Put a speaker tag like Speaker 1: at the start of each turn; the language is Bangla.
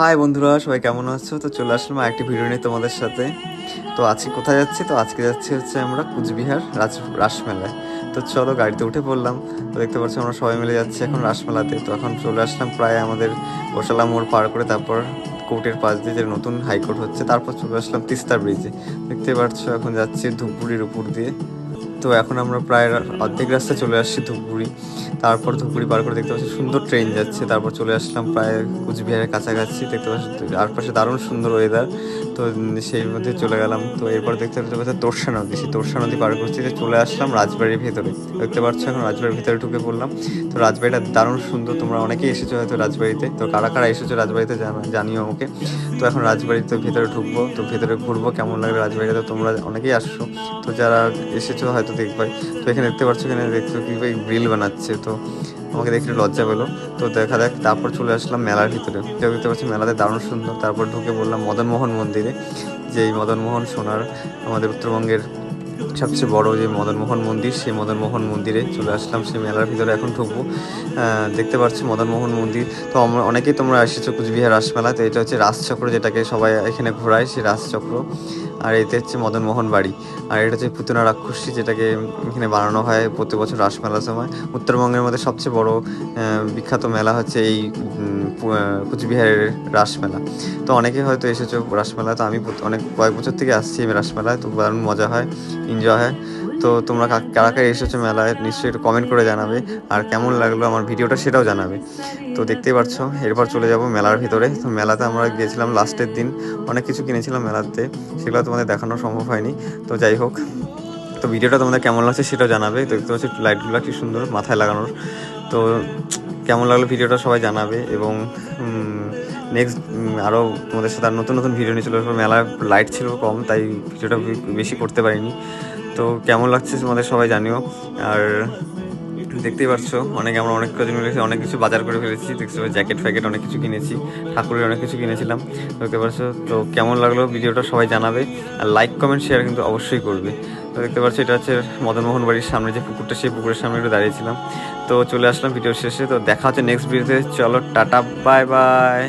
Speaker 1: হাই বন্ধুরা, সবাই কেমন আছো? তো চলে আসলাম একটি ভিডিও নিয়ে তোমাদের সাথে। তো আজকে কোথায় যাচ্ছি? তো আজকে যাচ্ছি হচ্ছে আমরা কুচবিহার রাজ, রাসমেলায়। তো চলো গাড়িতে উঠে পড়লাম। তো দেখতে পাচ্ছি আমরা সবাই মিলে যাচ্ছি এখন রাসমেলাতে। তো এখন চলে আসলাম প্রায় আমাদের গোশালা মোড় পার করে তারপর কোর্টের পাশ দিয়ে যে নতুন হাইকোর্ট হচ্ছে, তারপর চলে আসলাম তিস্তা ব্রিজে। দেখতে পাচ্ছ এখন যাচ্ছি ধূপগুড়ির উপর দিয়ে। তো এখন আমরা প্রায় অর্ধেক রাস্তা চলে আসছি ধুপগুড়ি। তারপর ধুপগুড়ি পার করে দেখতে পাচ্ছি সুন্দর ট্রেন যাচ্ছে। তারপর চলে আসলাম প্রায় কুচবিহারের কাছাকাছি, দেখতে পাচ্ছি আরপাশে দারুণ সুন্দর ওয়েদার তো সেই মধ্যে চলে গেলাম। তো এরপর দেখতে পাচ্ছি তোরসা নদী। সেই তোরসা নদী পার করছি যে চলে আসলাম রাজবাড়ির ভেতরে। দেখতে পাচ্ছ এখন রাজবাড়ির ভিতরে ঢুকে পড়লাম। তো রাজবাড়িটা দারুণ সুন্দর। তোমরা অনেকেই এসেছ হয়তো রাজবাড়িতে। তো কারা কারা এসেছ রাজবাড়িতে জানা- জানিও আমাকে। তো এখন রাজবাড়িতে ভেতরে ঢুকবো। তো ভেতরে ঘুরবো কেমন লাগবে রাজবাড়িতে তোমরা অনেকেই আসছো। তো যারা এসেছ হয়তো দেখবে। তো এখানে দেখতে পাচ্ছ, এখানে দেখছ কি ভাই গ্রিল বানাচ্ছে। তো আমাকে দেখে লজ্জা পেল। তো দেখা যাক, তারপর চলে আসলাম মেলার ভিতরে। তো দেখতে পাচ্ছি, মেলাতে দারুণ সুন্দর। তারপর ঢুকে বললাম মদনমোহন মন্দিরে। যে এই মদনমোহন সোনার আমাদের উত্তরবঙ্গের সবচেয়ে বড় যে মদনমোহন মন্দির, সেই মদনমোহন মন্দিরে চলে আসলাম। সেই মেলার ভিতরে এখন ঢুকবো। দেখতে পাচ্ছি মদনমোহন মন্দির। তো আমরা, অনেকেই তোমরা এসেছ কুচবিহার রাসমেলা তো এটা হচ্ছে রাসচক্র যেটাকে সবাই এখানে ঘোরায়, সেই রাসচক্র। আর এতে হচ্ছে মদনমোহন বাড়ি। আর এটা হচ্ছে পুতুনা রাক্ষসী যেটাকে এখানে বানানো হয় প্রতি বছর রাসমেলার সময়। উত্তরবঙ্গের মধ্যে সবচেয়ে বড় বিখ্যাত মেলা হচ্ছে এই কুচবিহারের রাসমেলা। তো অনেকে হয়তো এসেছ রাসমেলা তো আমি অনেক কয়েক বছর থেকে আসছি এই রাসমেলায়, তো দারুণ মজা হয় এনজয় হয়। তো তোমরা কারা কারা এসেছ মেলায় নিশ্চয়ই একটু কমেন্ট করে জানাবে। আর কেমন লাগল আমার ভিডিওটা সেটাও জানাবে। তো দেখতেই পাচ্ছ, এরপর চলে যাব মেলার ভিতরে। তো মেলাতে আমরা গিয়েছিলাম লাস্টের দিন। অনেক কিছু কিনেছিলাম মেলাতে, সেগুলো তোমাদের দেখানো সম্ভব হয়নি। তো যাই হোক, তো ভিডিওটা তোমাদের কেমন লাগছে সেটাও জানাবে। তো দেখতে পাচ্ছি, লাইটগুলো কি সুন্দর মাথায় লাগানোর। তো কেমন লাগল ভিডিওটা সবাই জানাবে এবং নেক্সট আরও তোমাদের সাথে আর নতুন নতুন ভিডিও নিয়ে চলে মেলার লাইট ছিল কম, তাই ভিডিওটা বেশি করতে পারিনি। তো কেমন লাগছে তোমাদের সবাই জানিও। আর দেখতেই পাচ্ছ, অনেক আমরা অনেক কাজ মিলেছি অনেক কিছু বাজার করে ফেলেছি। দেখতে পাচ্ছ জ্যাকেট ফ্যাকেট অনেক কিছু কিনেছি, ঠাকুরের অনেক কিছু কিনেছিলাম দেখতে পাচ্ছ তো কেমন লাগল ভিডিওটা সবাই জানাবে, আর লাইক কমেন্ট শেয়ার কিন্তু অবশ্যই করবে। তো দেখতে পাচ্ছ, এটা হচ্ছে মদনমোহন বাড়ির সামনে যে পুকুরটা, সেই পুকুরের সামনে একটু দাঁড়িয়েছিলাম। তো চলে আসলাম ভিডিও শেষে, তো দেখা হচ্ছে নেক্সট ভিডিওতে চলো, টাটা বাই বাই